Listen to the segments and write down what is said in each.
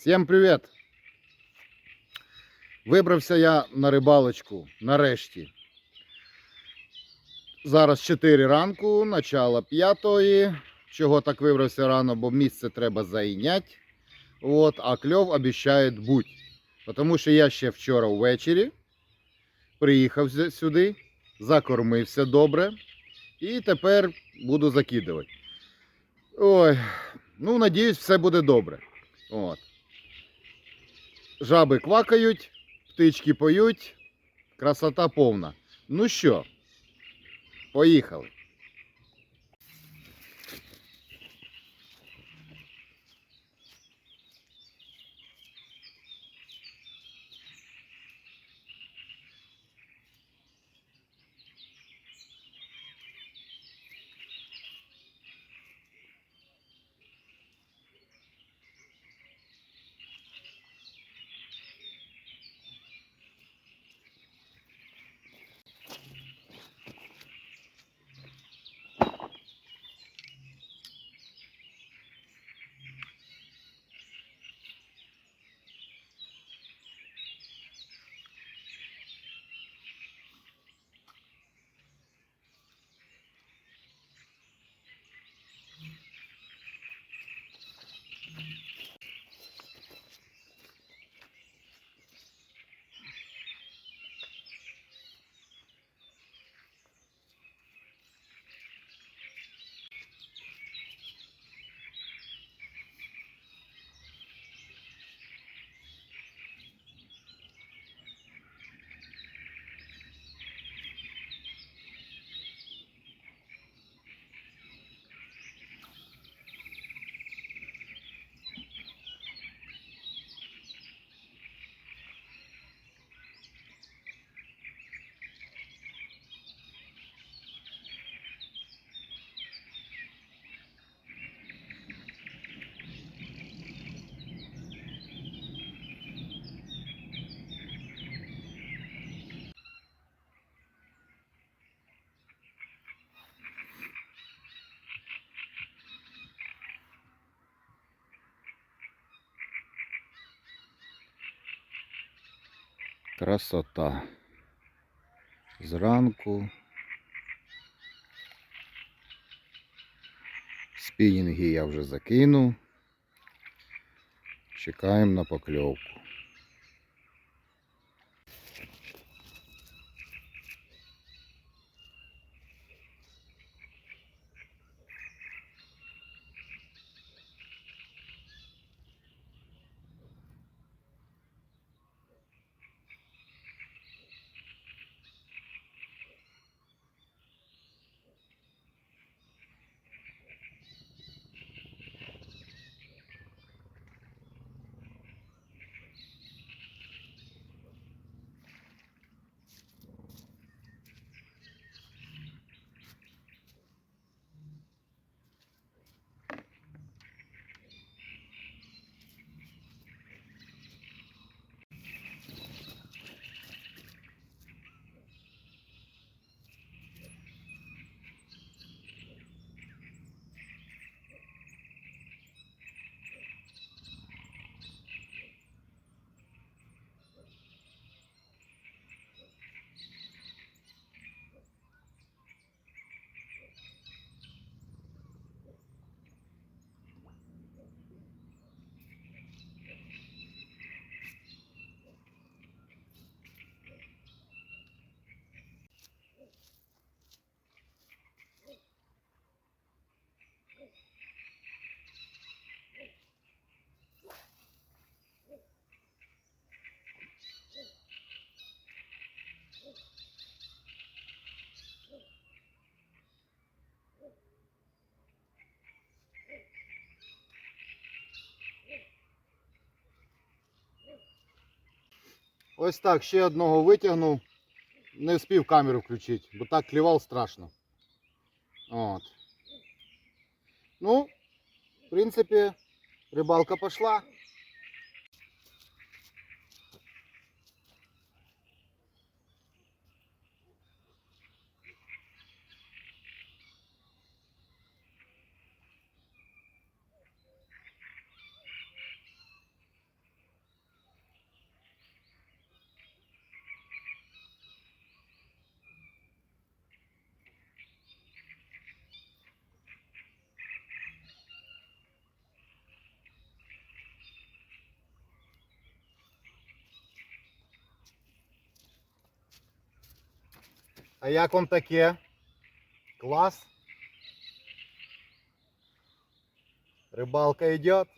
Всім привіт! Вибрався я на рибалочку нарешті. Зараз 4 ранку, начало 5. Чого так вибрався рано, бо місце треба зайняти. От, а кльов обіцяє бути. Тому що я ще вчора ввечері приїхав сюди, закормився добре. І тепер буду закидувати. Ой, ну, надіюсь, все буде добре. От. Жаби квакають, птички поють, красота повна. Ну що, поїхали. Красота. Зранку. Спінінги я вже закинув. Чекаємо на покльовку. Ось так, ще одного витягнув. Не встиг камеру включити, бо так клівав страшно. От. Ну, в принципі, рибалка пішла. А як вам таке? Клас? Рыбалка идет.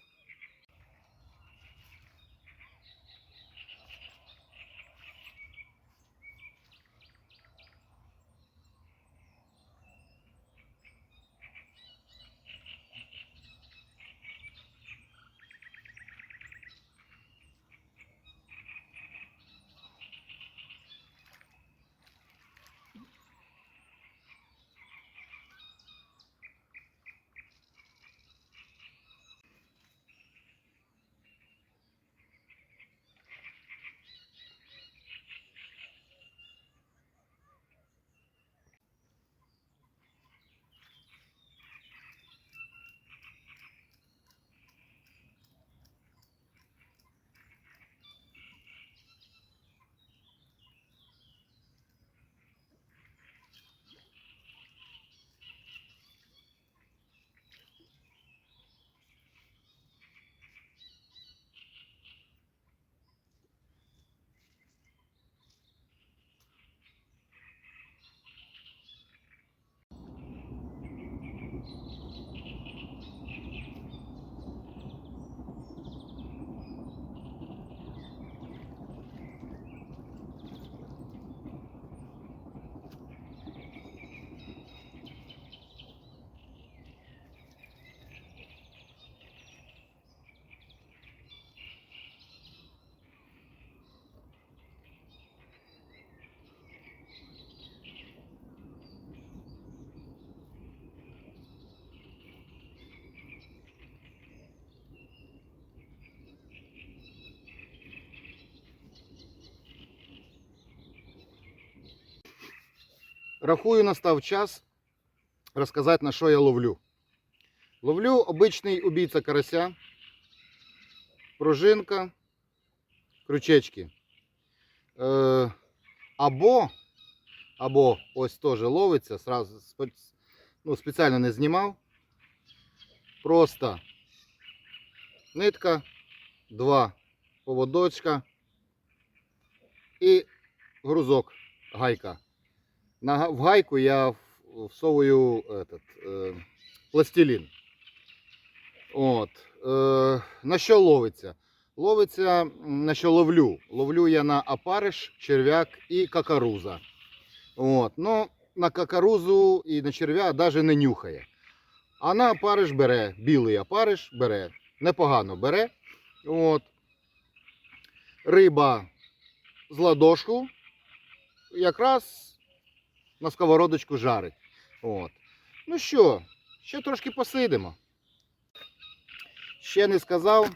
Рахую, настав час розказати, на що я ловлю. Ловлю обичний убійця карася, пружинка, крючечки. Е, або, або ось теж ловиться, сразу, ну, спеціально не знімав. Просто нитка, два поводочка і грузок, гайка. На, в гайку я всовую этот, е, пластилін. От. Е, на що ловиться? Ловиться, на що ловлю. Ловлю я на опариш, черв'як і какаруза. От. Ну, на какарузу і на черв'я навіть не нюхає. А на опариш бере, білий опариш бере. Непогано бере. От. Риба з ладошку. Якраз на сковородочку жарить. От. Ну що, ще трошки посидимо. Ще не сказав.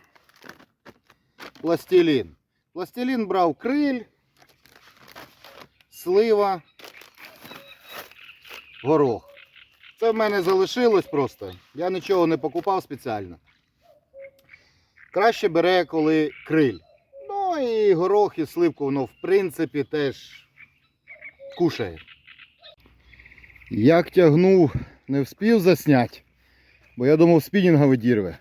Пластилін. Пластилін брав криль, слива, горох. Це в мене залишилось просто. Я нічого не покупав спеціально. Краще бере, коли криль. Ну і горох, і сливку, воно в принципі теж кушає. Як тягнув, не вспів засняти, бо я думав спінінга видірве.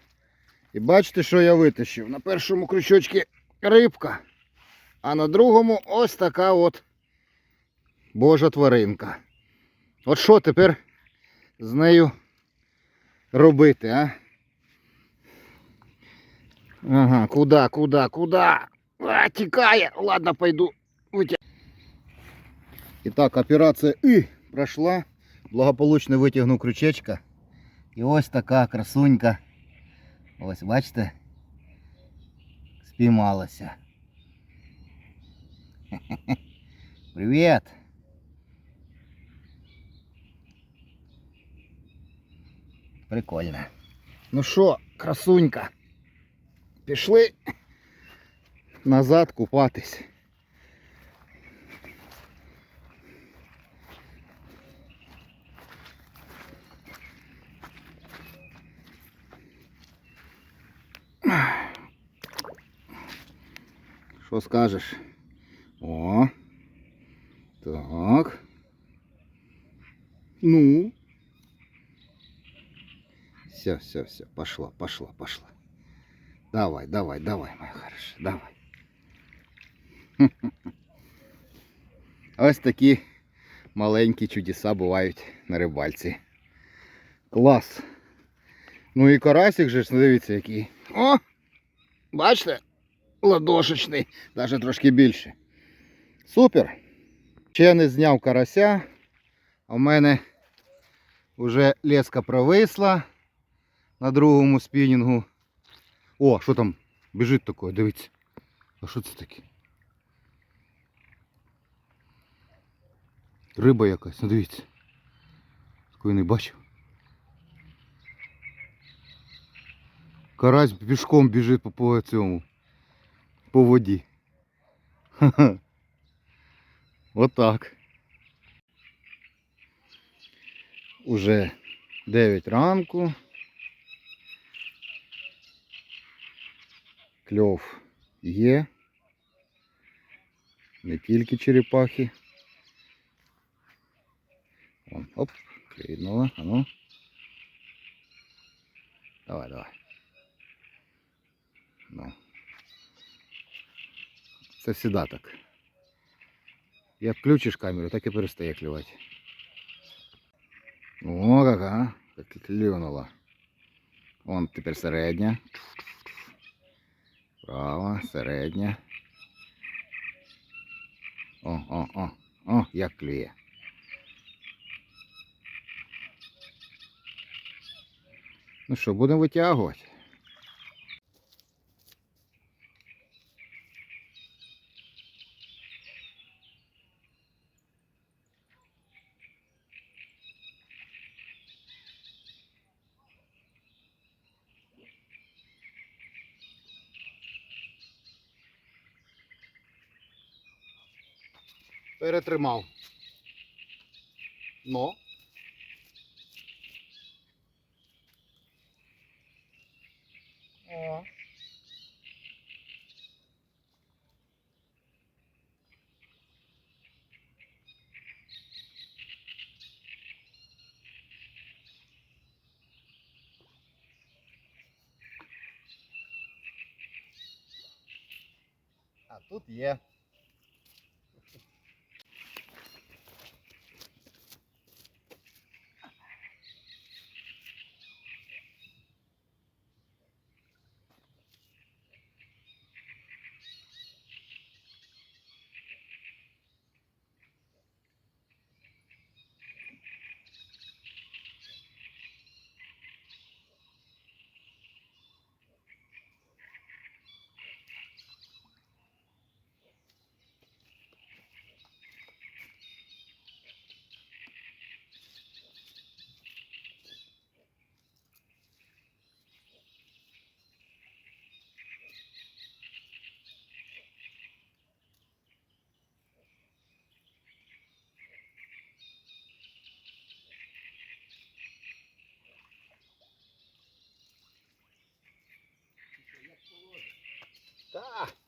І бачите, що я витащив. На першому крючочці рибка, а на другому ось така от божа тваринка. От що тепер з нею робити, а? Ага, куда, куда, куда? А, тікає. Ладно, пойду витяг. Итак, операція И пройшла. Благополучно витягнув крючечка. І ось така красунька. Ось, бачите? Спіймалася. Привіт! Прикольно. Ну що, красунька? Пішли назад купатись. Що скажеш? О. Так. Ну. Все, все, все. Пошла, пошла, пошла. Давай, давай, давай, моя хороша, давай. Ось такі маленькі чудеса бувають на рибальці. Клас. Ну і карасик же ж, ну, дивіться який. О! Бачите? Ладошечний, навіть трошки більше. Супер. Ще не зняв карася, а в мене вже леска провисла на другому спінінгу. О, що там біжить таке, дивіться. А що це таке? Риба якась, ну дивіться. Такої не бачив. Карась пішком біжить по, по цьому. По воді. Ха-ха. Отак. Уже 9 ранку. Кльов є. Не тільки черепахи. Вон, оп, клюнула, а ну. Давай, давай. Ну. Це всегда так. Як включиш камеру, так і перестає клювати. О, яка, як клюнула. Вон тепер середня. Права, середня. О, о, о, о, як клює. Ну що, будемо витягувати. Перетримав. Ну. О. А тут є. Так.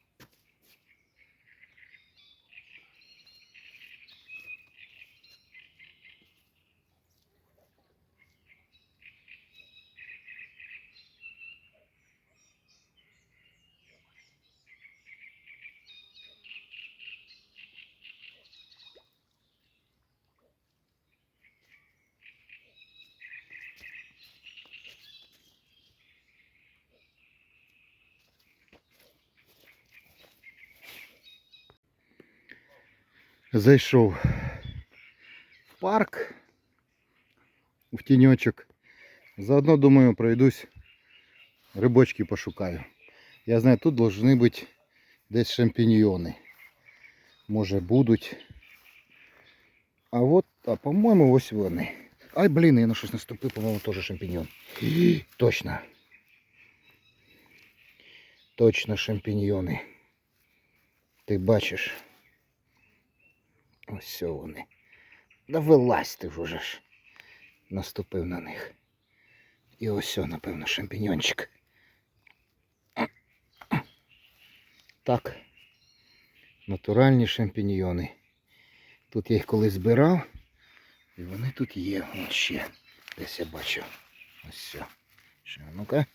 Зайшов в парк в тіньочок. Заодно, думаю, пройдусь, рибочки пошукаю. Я знаю, тут должны бути десь шампіньйони. Може будуть. А от, а по-моєму, ось вони. Ай, блін, я на щось наступив, по-моєму, теж шампіньйон. Точно. Точно шампіньйони. Ти бачиш. Ось вони. Да вилазь ти ж уже ж. Наступив на них. І ось, напевно, шампіньончик. Так. Натуральні шампіньйони. Тут я їх колись збирав. І вони тут є. Ось ще. Десь я бачу. Ось все. Ну-ка.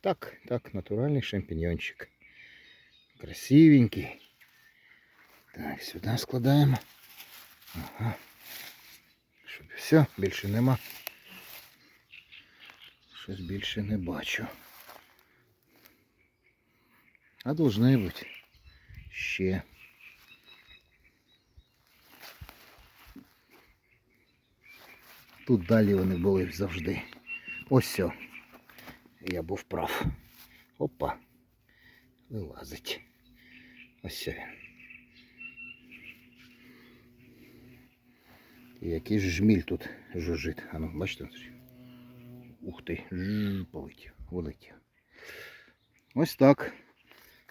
Так, так, натуральний шампіньончик. Красивенький. Так, сюди складаємо. Ага. Щоб все, більше нема. Щось більше не бачу. А должны бути ще. Тут далі вони були завжди. Ось все. Я був прав. Опа. Вилазить. Ось все він. Який ж жміль тут жужжить. А ну, бачите? Ух ти, полетів, вилетів. Ось так.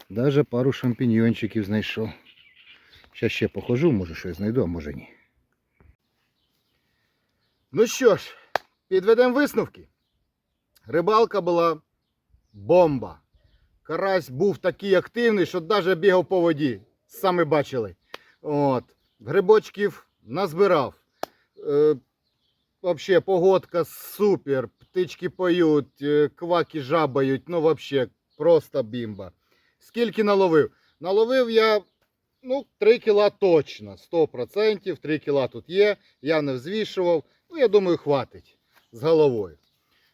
Даже пару шампіньйончиків знайшов. Зараз ще похожу, може щось знайду, а може ні. Ну що ж, підведемо висновки. Рибалка була бомба. Карась був такий активний, що навіть бігав по воді. Саме бачили. От. Грибочків назбирав. Е, вообще погодка супер. Птички поють, е, кваки жабають. Ну, вообще, просто бімба. Скільки наловив? Наловив я ну, 3 кіла точно. 100%. 3 кіла тут є. Я не взвішував. Ну, я думаю, хватить з головою.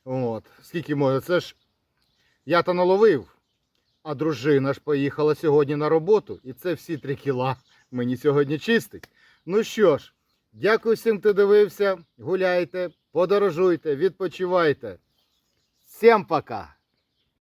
От. Скільки може? Це ж я то наловив. А дружина ж поїхала сьогодні на роботу, і це всі 3 кіла мені сьогодні чистить. Ну що ж, дякую всім, хто дивився. Гуляйте, подорожуйте, відпочивайте. Всім пока!